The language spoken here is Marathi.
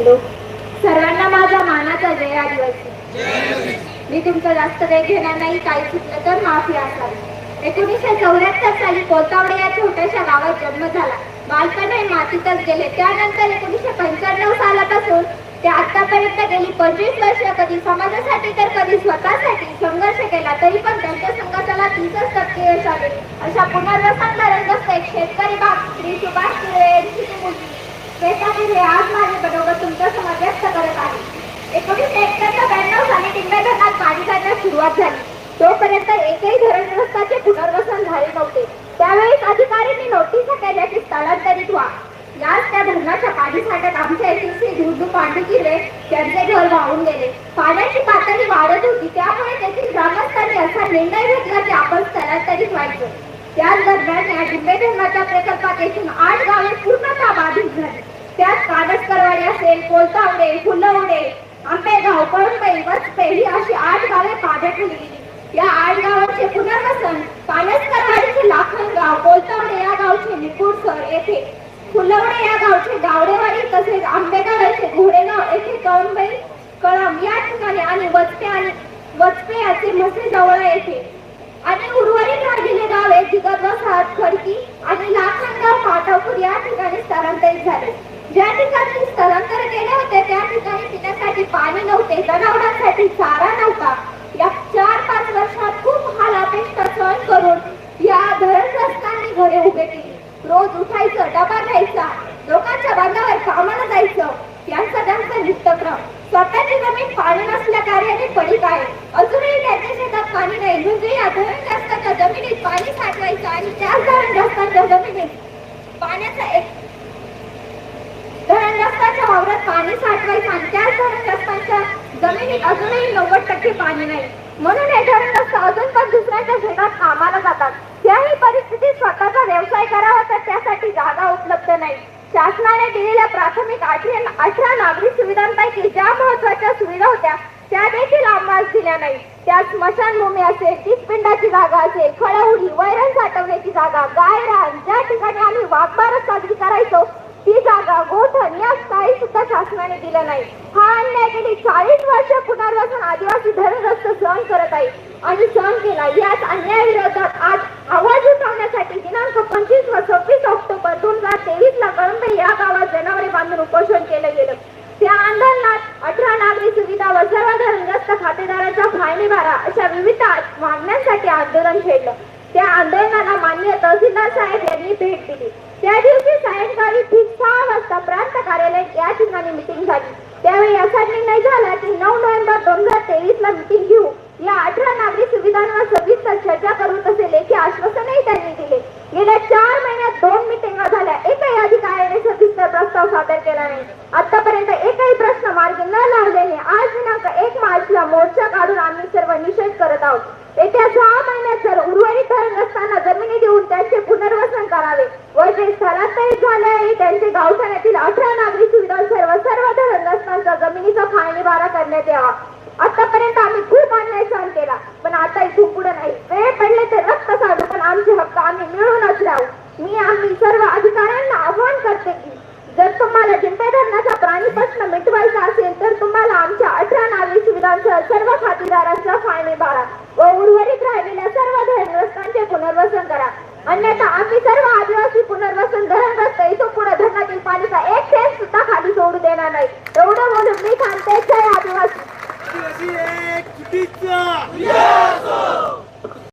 शिकलो सर्वांना माझा मानाचा जय आदिवासी. मी तुमचं जास्त वेळ घेणार नाही काही चुकलं तर माफी असावी. एकोणीसशे चौऱ्याहत्तर साली कोतावडे या छोट्याशा गावात जन्म झाला. बालपण हे मातीतच गेले. त्यानंतर एकोणीसशे पंच्याण्णव सालापासून ते आतापर्यंत गेली पंचवीस वर्ष. कधी समाजासाठी तर कधी स्वतःसाठी संघर्ष केला तरी पण त्यांच्या संघर्षाला तीसच टक्के यश आले. अशा पुनर्वसन धरणग्रस्त एक शेतकरी बाप श्री सुभाष सुरे यांची मुलगी. श्वेता हे आज माझे बरोबर तुमच्यासमोर व्यक्त करत आहे एकोणीसशे एक्क्याण्णव ब्याण्णव साली टिंबे धरणात पाणी काढण्यास सुरुवात झाली. तोपर्यंत एकही धरण रस्त्याचे पुनर्वसन झाले नव्हते. त्यावेळेस अधिकाऱ्यांनी नोटीस केल्या की स्थलांतरित व्हा. याच त्या धरणाच्या पाणी साठ्यात आमच्या एसीसी धुडू पांडुकिरे त्यांचे घर वाहून गेले. पाण्याची पातळी वाढत होती. त्यामुळे तेथील ग्रामस्थांनी असा निर्णय घेतला की आपण स्थलांतरित व्हायचं. त्याच दरम्यान या डिंबे धरणाच्या प्रकल्पात एकूण आठ गावे पूर्णतः बाधित झाली. त्यात कागजकरवाडी असेल कोलतावडे फुलवडे आंबेगाव पळंबई वसपे ही अशी आठ गावे पाण्याखाली गेली या आठ गावांचे पुनर्वसन पानसकरवाडीचे लाखनगाव कोलतावडे या गावचे निपूरसर येथे. फुलवडे या गावचे गावडेवाडी तसेच आंबेगाव घोडेगाव येथे कळंबई कळम. या ठिकाणी आणि वचपे आणि वचपे याचे मसे जवळ येथे आणि उर्वरित राहिलेले गावे दिगत वसाहत खडकी आणि लाखनगाव पाटवपूर या ठिकाणी स्थलांतरित झाले. ज्या ठिकाणी स्थलांतर केले होते त्या ठिकाणी पिण्यासाठी पाणी नव्हते जनावरांसाठी चारा नव्हता. या चार पाच वर्षात खूप हाल अपेक्षा सहन करून या धरणग्रस्तांनी घरे उभे केली. रोज उठायचं डबा घ्यायचा लोकांच्या बांधावर कामाला जायचं. यांचा त्यांचा नित्यक्रम स्वतःची जमीन पाणी नसल्या कार्याने पडीक आहे. अजूनही त्यांच्या शेतात पाणी नाही. म्हणजे या धरणग्रस्तांच्या जमिनीत पाणी साठवायचं आणि त्याच धरणग्रस्तांच्या जमिनीत पाण्याचा एक वावरात पाणी साठवायचं आणि त्याच जमिनीत अजूनही नव्वद टक्के पाणी नाही. म्हणून हे अजून पण दुसऱ्याच्या शेतात कामाला जातात. त्याही परिस्थितीत स्वतःचा व्यवसाय करावा तर त्यासाठी जागा उपलब्ध नाही. शासनाने दिलेल्या प्राथमिक अठरा नागरिक सुविधांपैकी ज्या महत्त्वाच्या सुविधा होत्या त्या देखील आम्हाला दिल्या नाही. त्यात स्मशानभूमी असेल तीस पिंडाची जागा असेल खळवडी वैरण साठवण्याची जागा गाय रान ज्या ठिकाणी आम्ही वाघ साजरी करायचो ती जागा गोठण या काही सुद्धा शासनाने दिला नाही. हा अन्याय गेली चाळीस वर्ष पुनर्वसन आदिवासी धरणग्रस्त सहन करत आहे. आणि सहन केला. याच अन्यायाविरोधात आज आवाज उठवण्यासाठी दिनांक पंचवीस व सव्वीस ऑक्टोबर दोन हजार तेवीस ला कळंबे या गावात जनावरे बांधून उपोषण केलं गेलं. त्या आंदोलनात अठरा नागरी सुविधा व सर्व धरणग्रस्त खातेदाराच्या फायने भरा अशा विविध मागण्यांसाठी आंदोलन छेडलं. त्या आंदोलनाला मान्य तहसीलदार साहेब यांनी भेट दिली. त्या दिवशी सायंकाळी ठीक सहा वाजता प्रांत कार्यालयात या ठिकाणी मिटिंग झाली त्यावेळी असा निर्णय झाला की नऊ नोव्हेंबर दोन हजार तेवीस ला मिटिंग घेऊ या अठरा नागरी सुविधांवर सविस्तर चर्चा करू तसे लेखी आश्वासनही त्यांनी दिले गेल्या चार महिन्यात दोन मिटिंगा झाल्या. एकही अधिकाऱ्याने सविस्तर प्रस्ताव सादर केला नाही. आतापर्यंत एकही प्रश्न मार्गी न लावल्याने आज दिनांक एक मार्चला मोर्चा काढून आम्ही सर्व निषेध करत आहोत. येत्या सहा महिन्यात जर उर्वरित धरण नसताना जमिनी देऊन त्याचे पुनर्वसन करावे व जे स्थलांतरित झाले आहे त्यांचे गावठाण्यातील अठरा नागरी सुविधा सर्व सर्व धरण नसताना जमिनीचा फाळणीबारा करण्यात यावा. आतापर्यंत आम्ही खूप अन्याय सहन केला पण आता इथून पुढे नाही. वेळ पडले तर आमचे हक्क आम्ही मिळूनच राहू. मी आम्ही सर्व अधिकाऱ्यांना आव्हान करते की जर तुम्हाला जिंपे धरणाचा प्राणी प्रश्न मिटवायचा असेल तर तुम्हाला आमच्या अठरा नागरी सुविधांसह सर्व खातेदारांचा फायने बाळा व उर्वरित राहिलेल्या सर्व धरणग्रस्तांचे पुनर्वसन करा. अन्यथा आम्ही सर्व आदिवासी पुनर्वसन धरणग्रस्त इथून पुढे धरणातील पाणीचा एक थेंब सुद्धा खाली सोडू देणार नाही.